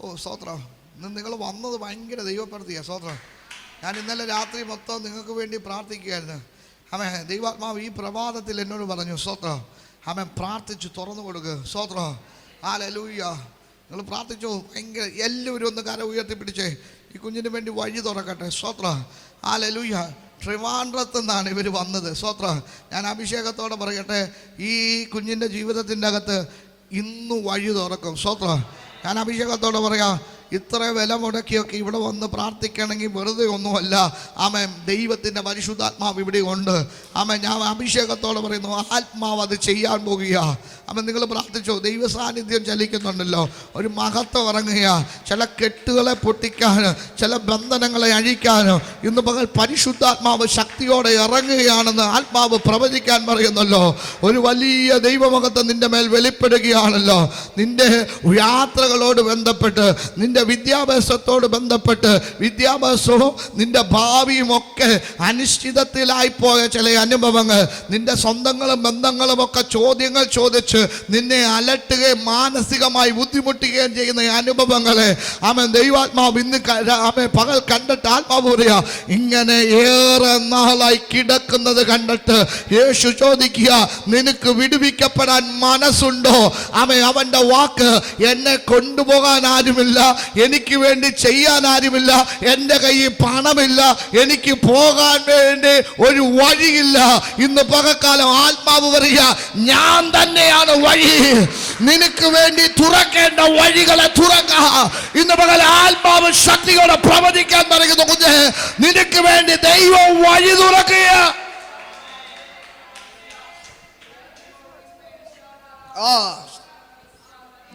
ഓ സ്തോത്രം ഇന്ന് നിങ്ങൾ വന്നത് ഭയങ്കര ദൈവപ്രതിയാണ് സ്തോത്രം ഞാൻ ഇന്നലെ രാത്രി മൊത്തം നിങ്ങൾക്ക് വേണ്ടി പ്രാർത്ഥിക്കുകയായിരുന്നു. അമേ ദൈവാത്മാവ് ഈ പ്രഭാതത്തിൽ എന്നോട് പറഞ്ഞു സ്തോത്രം അമ്മ പ്രാർത്ഥിച്ചു തുറന്നു കൊടുക്കുക സ്തോത്രം ആ ലലൂയ്യ നിങ്ങൾ പ്രാർത്ഥിച്ചു ഭയങ്കര എല്ലാവരും ഒന്ന് കര ഉയർത്തിപ്പിടിച്ചേ. ഈ കുഞ്ഞിന് വേണ്ടി വഴി തുറക്കട്ടെ സ്തോത്ര ആ ലലൂയ്യ ട്രിവാൻഡ്രത്ത് നിന്നാണ് ഇവർ വന്നത് സ്തോത്ര ഞാൻ അഭിഷേകത്തോടെ പറയട്ടെ ഈ കുഞ്ഞിന്റെ ജീവിതത്തിന്റെ അകത്ത് ഇന്ന് വഴി തുറക്കും സ്തോത്ര ഞാൻ അഭിഷേകത്തോട് പറയാം. ഇത്ര വില മുടക്കിയൊക്കെ ഇവിടെ വന്ന് പ്രാർത്ഥിക്കണമെങ്കിൽ വെറുതെ ഒന്നുമല്ല. ആമേ ദൈവത്തിന്റെ പരിശുദ്ധാത്മാവ് ഇവിടെ ഉണ്ട്. ആമേ ഞാൻ അഭിഷേകത്തോടെ പറയുന്നു ആത്മാവ് അത് ചെയ്യാൻ പോകുക. അമ്മ നിങ്ങൾ പ്രാർത്ഥിച്ചോ ദൈവ സാന്നിധ്യം ചലിക്കുന്നുണ്ടല്ലോ. ഒരു മഹത്വം ഇറങ്ങുക ചില കെട്ടുകളെ പൊട്ടിക്കാൻ ചില ബന്ധനങ്ങളെ അഴിക്കാനും ഇന്ന് പകൽ പരിശുദ്ധാത്മാവ് ശക്തിയോടെ ഇറങ്ങുകയാണെന്ന് ആത്മാവ് പ്രവചിക്കാൻ പറയുന്നല്ലോ. ഒരു വലിയ ദൈവമുഖത്ത് നിന്റെ മേൽ വെളിപ്പെടുകയാണല്ലോ. നിന്റെ യാത്രകളോട് ബന്ധപ്പെട്ട് നിന്റെ വിദ്യാഭ്യാസത്തോട് ബന്ധപ്പെട്ട് വിദ്യാഭ്യാസവും നിന്റെ ഭാവിയും ഒക്കെ അനിശ്ചിതത്തിലായി പോയ ചില അനുഭവങ്ങൾ നിന്റെ സ്വന്തങ്ങളും ബന്ധങ്ങളും ഒക്കെ ചോദ്യങ്ങൾ ചോദിച്ച് നിന്നെ അലട്ടുകയും മാനസികമായി ബുദ്ധിമുട്ടുകയും ചെയ്യുന്ന അനുഭവങ്ങളെ അവൻ ദൈവാത്മാവ് ഇന്ന് അവൻ പകൽ കണ്ടിട്ട് ആത്മാവ് പറയാ ഇങ്ങനെ ഏറെ നാളായി കിടക്കുന്നത് കണ്ടിട്ട് യേശു ചോദിക്കുക നിനക്ക് വിടുവിക്കപ്പെടാൻ മനസ്സുണ്ടോ? അവൻ അവന്റെ വാക്ക് എന്നെ കൊണ്ടുപോകാൻ ആരുമില്ല എനിക്ക് വേണ്ടി ചെയ്യാൻ ആരുമില്ല എന്റെ കയ്യിൽ പണമില്ല എനിക്ക് പോകാൻ വേണ്ടി ഒരു വഴിയില്ല. ഇന്ന് പകക്കാലം ആത്മാവ് പറയുക ഞാൻ തന്നെയാണ് വഴി. നിനക്ക് വേണ്ടി തുറക്കേണ്ട വഴികളെ തുറക്ക. ഇന്ന് പകൽ ആത്മാവ് ശക്തിയോടെ പ്രവചിക്കാൻ പറയുന്നു കുഞ്ഞ് നിനക്ക് വേണ്ടി ദൈവം വഴി തുറക്കുക. ആ.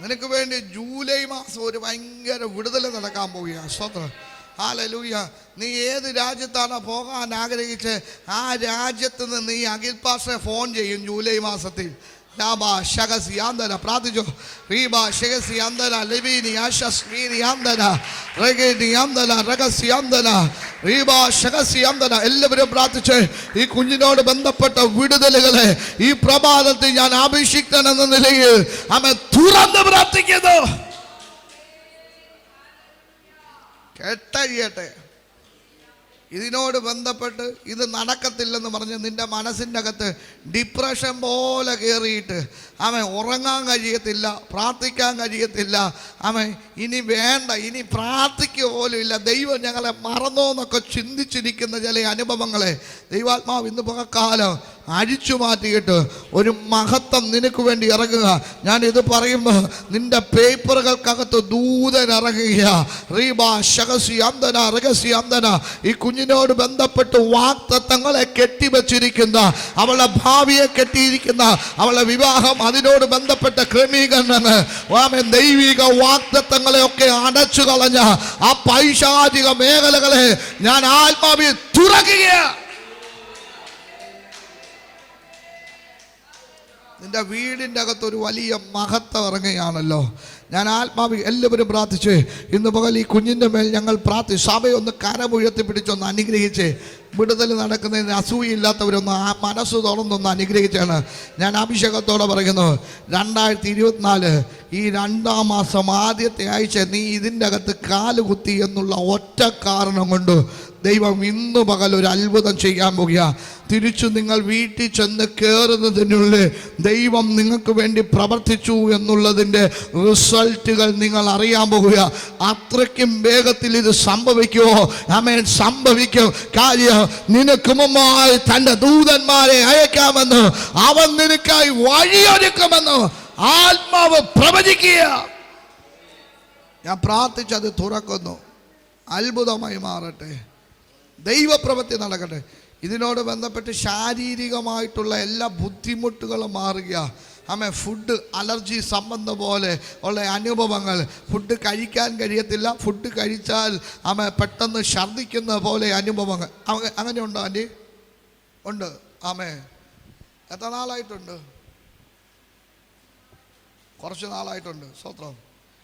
നിനക്ക് വേണ്ടി ജൂലൈ മാസം ഒരു ഭയങ്കര വിടുതൽ നടക്കാൻ പോവുകയാണ്. സ്വത്രം ഹാലലൂയ നീ ഏത് രാജ്യത്താണോ പോകാൻ ആഗ്രഹിച്ച് ആ രാജ്യത്ത് നിന്ന് നീ അഖിൽ പാഷയെ ഫോൺ ചെയ്യും ജൂലൈ മാസത്തിൽ. ലാബാ ശകസി ആന്തര പ്രാർത്ഥിച്ചോ റീബ ശകസി ആന്തര ലിബീനി ആശസ്മീനി ആന്തര റഗേനി ആന്തര റഗസി ആന്തര റീബ ശകസി ആന്തര എല്ലാവരും പ്രാർത്ഥിച്ച് ഈ കുഞ്ഞിനോട് ബന്ധപ്പെട്ട വിടുതലുകളെ ഈ പ്രഭാതത്തിൽ ഞാൻ അഭിഷിക്തൻ എന്ന നിലയിൽ അമ്മ തുറന്ന് പ്രാർത്ഥിക്കുന്നു കേട്ടഴിയട്ടെ ഇതിനോട് ബന്ധപ്പെട്ട് ഇത് നടക്കത്തില്ലെന്ന് പറഞ്ഞ് നിന്റെ മനസ്സിന്റെ അകത്ത് ഡിപ്രഷൻ പോലെ കയറിയിട്ട് അവൻ ഉറങ്ങാൻ കഴിയത്തില്ല പ്രാർത്ഥിക്കാൻ കഴിയത്തില്ല. അവൻ ഇനി വേണ്ട ഇനി പ്രാർത്ഥിക്കുക പോലും ഇല്ല. ദൈവം ഞങ്ങളെ മറന്നോ എന്നൊക്കെ ചിന്തിച്ചിരിക്കുന്ന ചില അനുഭവങ്ങളെ ദൈവാത്മാവ് ഇന്ന് പകക്കാലം അഴിച്ചു മാറ്റിയിട്ട് ഒരു മഹത്വം നിനക്ക് വേണ്ടി ഇറങ്ങുക. ഞാൻ ഇത് പറയുമ്പോൾ നിന്റെ പേപ്പറുകൾക്കകത്ത് ദൂതൻ ഇറങ്ങുക റീബ അന്തന റഹസി അന്തന ഈ കുഞ്ഞിനോട് ബന്ധപ്പെട്ട് വാക്തത്വങ്ങളെ കെട്ടിവെച്ചിരിക്കുന്ന അവളുടെ ഭാവിയെ കെട്ടിയിരിക്കുന്ന അവളുടെ വിവാഹം അതിനോട് ബന്ധപ്പെട്ട ക്രമീകരണങ്ങൾ. ആമേൻ ദൈവിക വാക്തത്വങ്ങളെ ഒക്കെ അടച്ചു കളഞ്ഞ ആ പൈശാചിക മേഖലകളെ ഞാൻ ആത്മാവിൽ തുറക്കുകയാണ് നിന്റെ വീടിന്റെ അകത്ത് ഒരു വലിയ മഹത്വം ഇറങ്ങുകയാണല്ലോ. ഞാൻ ആത്മാവി എല്ലാവരും പ്രാർത്ഥിച്ച് ഇന്ന് പകൽ ഈ കുഞ്ഞിന്റെ മേൽ ഞങ്ങൾ പ്രാർത്ഥി സഭയൊന്ന് കരമുയർത്തി പിടിച്ചൊന്ന് അനുഗ്രഹിച്ച് വിടുതൽ നടക്കുന്നതിന് അസൂയില്ലാത്തവരൊന്ന് ആ മനസ്സ് തുറന്നൊന്ന് അനുഗ്രഹിച്ചാണ് ഞാൻ അഭിഷേകത്തോടെ പറയുന്നു. രണ്ടായിരത്തി ഇരുപത്തിനാല് ഈ രണ്ടാം മാസം ആദ്യത്തെ ആഴ്ച നീ ഇതിന്റെ അകത്ത് കാലുകുത്തി എന്നുള്ള ഒറ്റ കാരണം കൊണ്ട് ദൈവം ഇന്ന് പകൽ ഒരു അത്ഭുതം ചെയ്യാൻ പോകുക. തിരിച്ചു നിങ്ങൾ വീട്ടിൽ ചെന്ന് കയറുന്നതിനുള്ളിൽ ദൈവം നിങ്ങൾക്ക് വേണ്ടി പ്രവർത്തിച്ചു എന്നുള്ളതിന്റെ റിസൾട്ടുകൾ നിങ്ങൾ അറിയാൻ പോകുക. അത്രയ്ക്കും വേഗത്തിൽ ഇത് സംഭവിക്കുമോ അമേൻ സംഭവിക്കും. കാര്യം നിനക്ക് മുമ്പായി തന്റെ ദൂതന്മാരെ അയക്കാമെന്ന് അവൻ നിനക്കായി വഴിയൊരുക്കുമെന്ന് ആത്മാവ് പ്രവചിക്കുക. ഞാൻ പ്രാർത്ഥിച്ചത് തുറക്കുന്നു. അത്ഭുതമായി മാറട്ടെ. ദൈവപ്രവൃത്തി നടക്കട്ടെ. ഇതിനോട് ബന്ധപ്പെട്ട് ശാരീരികമായിട്ടുള്ള എല്ലാ ബുദ്ധിമുട്ടുകളും മാറുക ആമേ ഫുഡ് അലർജി സംബന്ധം പോലെ ഉള്ള അനുഭവങ്ങൾ. ഫുഡ് കഴിക്കാൻ കഴിയത്തില്ല. ഫുഡ് കഴിച്ചാൽ ആമേ പെട്ടെന്ന് ഛർദ്ദിക്കുന്ന പോലെ അനുഭവങ്ങൾ. അങ്ങനെ ഉണ്ടോ ആന്റി? ഉണ്ട്. ആമേ എത്ര നാളായിട്ടുണ്ട്? കുറച്ച് നാളായിട്ടുണ്ട്. സ്വത്രം.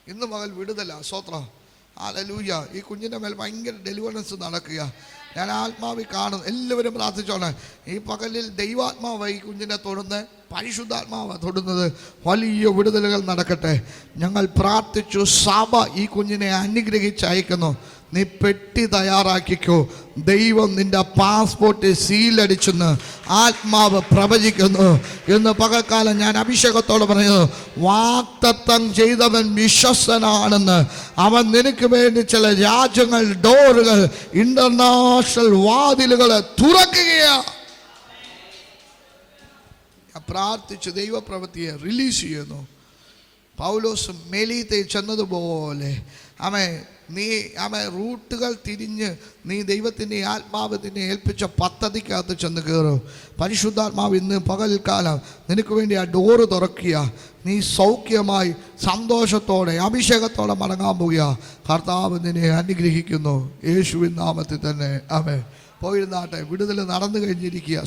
ഇന്ന് മകൾ വിടുതല സ്വത്രം. ആലലൂയ ഈ കുഞ്ഞിന്റെ മേൽ ഭയങ്കര ഡെലിവറൻസ് നടക്കുക. ഞാൻ ആത്മാവി കാണുന്നു. എല്ലാവരും പ്രാർത്ഥിച്ചോണ്. ഈ പകലിൽ ദൈവാത്മാവ് ഈ കുഞ്ഞിനെ തൊടുന്ന് പരിശുദ്ധാത്മാവ് തൊടുന്നത്. വലിയ വിടുതലുകൾ നടക്കട്ടെ. ഞങ്ങൾ പ്രാർത്ഥിച്ചു. സാബ ഈ കുഞ്ഞിനെ അനുഗ്രഹിച്ച് അയക്കുന്നു നീ പെട്ടി തയ്യാറാക്കിക്കോ. ദൈവം നിന്റെ പാസ്പോർട്ട് സീലടിച്ചെന്ന് ആത്മാവ് പ്രവചിക്കുന്നു എന്ന് പകൽക്കാലം ഞാൻ അഭിഷേകത്തോട് പറയുന്നു. വാക്തത്വം ചെയ്തവൻ വിശ്വസനാണെന്ന് അവൻ നിനക്ക് വേണ്ടി ചില രാജ്യങ്ങൾ ഡോറുകൾ ഇന്റർനാഷണൽ വാതിലുകൾ തുറക്കുകയാണ് പ്രാർത്ഥിച്ച് ദൈവപ്രവൃത്തിയെ റിലീസ് ചെയ്യുന്നു. പൗലോസ് മെലീത്തെ ചെന്നതുപോലെ അമേ നീ അമേ റൂട്ടുകൾ തിരിഞ്ഞ് നീ ദൈവത്തിന്റെ ആത്മാവ് നിന്നെ ഏൽപ്പിച്ച പദ്ധതിക്കകത്ത് ചെന്ന് കയറും. പരിശുദ്ധാത്മാവ് ഇന്ന് പകൽക്കാലം നിനക്ക് വേണ്ടി ആ ഡോറ് തുറക്കുക. നീ സൗഖ്യമായി സന്തോഷത്തോടെ അഭിഷേകത്തോടെ മടങ്ങാൻ പോവുക. കർത്താവ് നിന്നെ അനുഗ്രഹിക്കുന്നു. യേശുവിൻ നാമത്തിൽ തന്നെ. അമേ പോയിരുന്നാട്ടെ വിടുതൽ നടന്നു കഴിഞ്ഞിരിക്കുക.